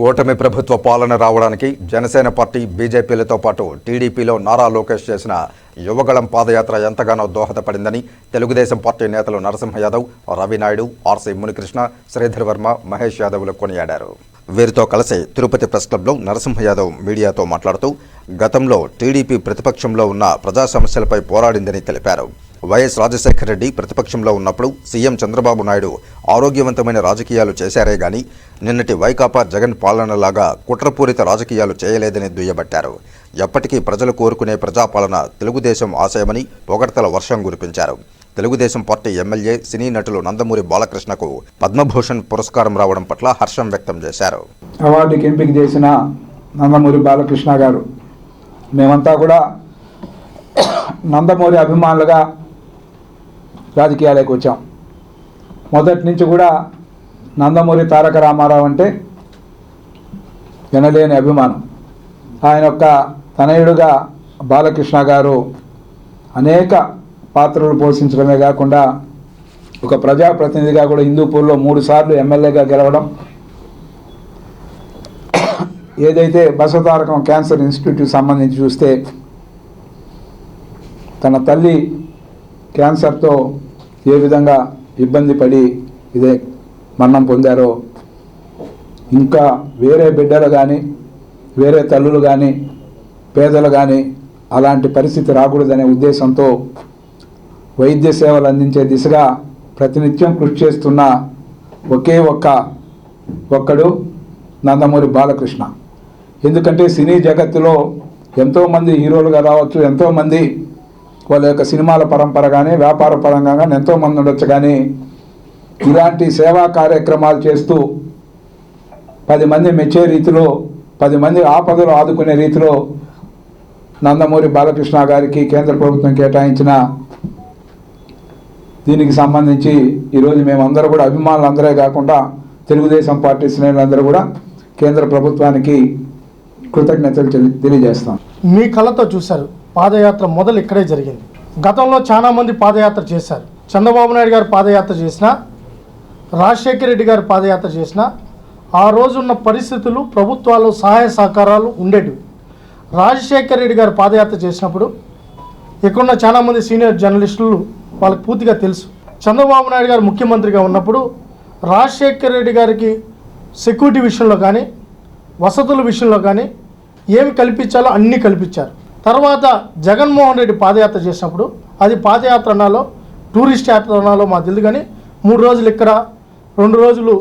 కూటమి ప్రభుత్వ పాలన రావడానికి జనసేన పార్టీ బీజేపీలతో పాటు టీడీపీలో నారా లోకేష్ చేసిన యువగళం పాదయాత్ర ఎంతగానో దోహదపడిందని తెలుగుదేశం పార్టీ నేతలు నరసింహ యాదవ్ రవినాయుడు ఆర్సీ మునికృష్ణ శ్రీధర్ వర్మ మహేష్ యాదవ్లు కొనియాడారు. వీరితో కలిసి తిరుపతి ప్రెస్ క్లబ్లో నరసింహ యాదవ్ మీడియాతో మాట్లాడుతూ గతంలో టీడీపీ ప్రతిపక్షంలో ఉన్న ప్రజా సమస్యలపై పోరాడిందని తెలిపారు. వైఎస్ రాజశేఖర రెడ్డి ప్రతిపక్షంలో ఉన్నప్పుడు సీఎం చంద్రబాబు నాయుడు ఆరోగ్యవంతమైన రాజకీయాలు చేశారే గాని నిన్నటి వైకాపా జగన్ పాలనలాగా కుట్రపూరిత రాజకీయాలు చేయలేదని దుయ్యబట్టారు. ఎప్పటికీ ప్రజలు కోరుకునే ప్రజాపాలన తెలుగుదేశం ఆశయమని పొగడ్తల వర్షం కురిపించారు. తెలుగుదేశం పార్టీ ఎమ్మెల్యే సినీ నటులు నందమూరి బాలకృష్ణకు పద్మభూషణ్ పురస్కారం రావడం పట్ల హర్షం వ్యక్తం చేశారు. అవార్డుకి ఎంపిక చేసిన నందమూరి బాలకృష్ణ గారు. మేమంతా కూడా నందమూరి అభిమానులుగా రాజకీయాలకు వచ్చాం. మొదటి నుంచి కూడా నందమూరి తారక రామారావు అంటే వినలేని అభిమానం. ఆయన యొక్క తనయుడుగా బాలకృష్ణ గారు అనేక పాత్రలు పోషించడమే కాకుండా ఒక ప్రజాప్రతినిధిగా కూడా హిందూపూర్లో మూడు సార్లు ఎమ్మెల్యేగా గెలవడం ఏదైతే బసతారకం క్యాన్సర్ ఇన్స్టిట్యూట్కి సంబంధించి చూస్తే తన తల్లి క్యాన్సర్తో ఏ విధంగా ఇబ్బంది పడి ఇదే మరణం పొందారో ఇంకా వేరే బిడ్డలు కానీ వేరే తల్లులు కానీ పేదలు కానీ అలాంటి పరిస్థితి రాకూడదనే ఉద్దేశంతో వైద్య సేవలు అందించే దిశగా ప్రతినిత్యం కృషి చేస్తున్న ఒకే ఒక్క ఒక్కడు నందమూరి బాలకృష్ణ. ఎందుకంటే సినీ జగత్తులో ఎంతోమంది హీరోలుగా రావచ్చు ఎంతోమంది వాళ్ళ యొక్క సినిమాల పరంపర కానీ వ్యాపార పరంగా కానీ ఎంతోమంది ఉండొచ్చు. కానీ ఇలాంటి సేవా కార్యక్రమాలు చేస్తూ పది మంది మెచ్చే రీతిలో పది మంది ఆపదలు ఆదుకునే రీతిలో నందమూరి బాలకృష్ణ గారికి కేంద్ర ప్రభుత్వం కేటాయించిన దీనికి సంబంధించి ఈరోజు మేమందరూ కూడా అభిమానులు అందరే కాకుండా తెలుగుదేశం పార్టీ శ్రేణులందరూ కూడా కేంద్ర ప్రభుత్వానికి కృతజ్ఞతలు తెలి- తెలియజేస్తాం. మీ కళతో చూశారు. పాదయాత్ర మొదలు ఇక్కడే జరిగింది. గతంలో చాలామంది పాదయాత్ర చేశారు. చంద్రబాబు నాయుడు గారు పాదయాత్ర చేసిన రాజశేఖర రెడ్డి గారు పాదయాత్ర చేసిన ఆ రోజున్న పరిస్థితులు ప్రభుత్వాలు సహాయ సహకారాలు ఉండేటివి. రాజశేఖర రెడ్డి గారు పాదయాత్ర చేసినప్పుడు ఇక్కడున్న చాలామంది సీనియర్ జర్నలిస్టులు వాళ్ళకి పూర్తిగా తెలుసు. చంద్రబాబు నాయుడు గారు ముఖ్యమంత్రిగా ఉన్నప్పుడు రాజశేఖర రెడ్డి గారికి సెక్యూరిటీ విషయంలో కానీ వసతుల విషయంలో కానీ ఏమి కల్పించాలో అన్నీ కల్పించారు. తర్వాత జగన్మోహన్ రెడ్డి పాదయాత్ర చేసినప్పుడు అది పాదయాత్ర అనాలో టూరిస్ట్ యాత్ర అనాలో మాకు తెలియదు కానీ మూడు రోజులు ఇక్కడ రెండు రోజులు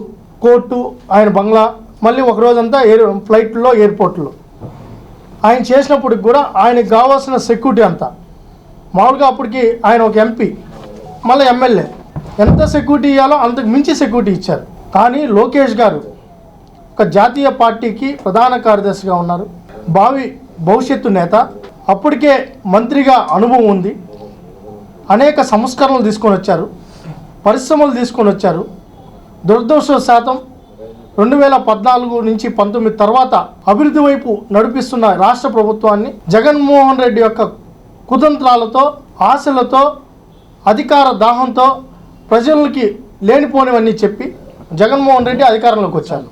కోర్టు ఆయన బంగ్లా మళ్ళీ ఒక రోజంతా ఎయిర్ ఫ్లైట్లో ఎయిర్పోర్ట్లో. ఆయన చేసినప్పటికి కూడా ఆయనకు కావాల్సిన సెక్యూరిటీ అంతా. మామూలుగా అప్పటికి ఆయన ఒక ఎంపీ మళ్ళీ ఎమ్మెల్యే. ఎంత సెక్యూరిటీ ఇవ్వాలో అంతకు మించి సెక్యూరిటీ ఇచ్చారు. కానీ లోకేష్ గారు ఒక జాతీయ పార్టీకి ప్రధాన కార్యదర్శిగా ఉన్నారు. భావి భవిష్యత్తు నేత అప్పటికే మంత్రిగా అనుభవం ఉంది. అనేక సంస్కరణలు తీసుకొని వచ్చారు. పరిశ్రమలు తీసుకొని వచ్చారు. దురదృష్ట శాతం రెండు వేల పద్నాలుగు నుంచి పంతొమ్మిది తర్వాత అభివృద్ధి వైపు నడిపిస్తున్న రాష్ట్ర ప్రభుత్వాన్ని జగన్మోహన్ రెడ్డి యొక్క కుతంత్రాలతో ఆశలతో అధికార దాహంతో ప్రజలకి లేనిపోనివన్నీ చెప్పి జగన్మోహన్ రెడ్డి అధికారంలోకి వచ్చారు.